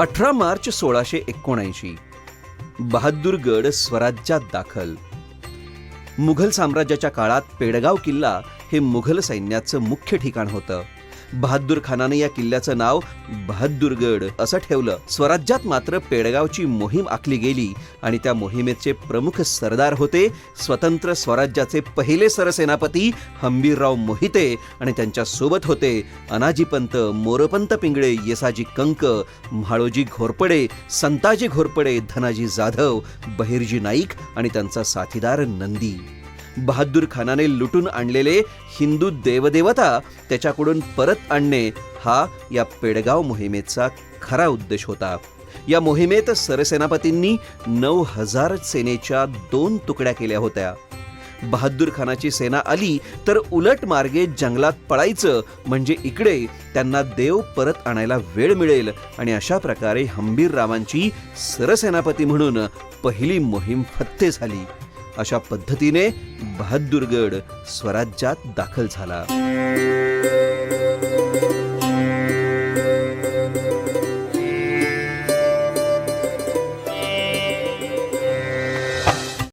अठरा मार्च सोळाशे एकोणऐंशी. बहादूरगड स्वराज्यात दाखल. मुघल साम्राज्याच्या काळात पेडगाव किल्ला हे मुघल सैन्याचं मुख्य ठिकाण होतं. बहादूर खानाने या किल्ल्याचं नाव बहादूरगड असं ठेवलं. स्वराज्यात मात्र पेडगावची मोहीम आखली गेली आणि त्या मोहिमेचे प्रमुख सरदार होते स्वतंत्र स्वराज्याचे पहिले सरसेनापती हंबीरराव मोहिते आणि त्यांच्यासोबत होते अनाजीपंत मोरपंत पिंगळे येसाजी कंक म्हाळोजी घोरपडे संताजी घोरपडे धनाजी जाधव बहिर्जी नाईक आणि त्यांचा साथीदार नंदी. बहादूर खानाने लुटून आणलेले हिंदू देवदेवता त्याच्याकडून परत आणणे हा या पेडगाव मोहिमेचा खरा उद्देश होता. या मोहिमेत सरसेनापतींनी नऊ हजार सेनेच्या दोन तुकड्या केल्या होत्या. बहादूर खानाची सेना आली तर उलट मार्गे जंगलात पळायचं म्हणजे इकडे त्यांना देव परत आणायला वेळ मिळेल आणि अशा प्रकारे हंबीररावांची सरसेनापती म्हणून पहिली मोहीम फत्ते झाली. अशा पद्धतीने बहादूरगड स्वराज्यात दाखल झाला.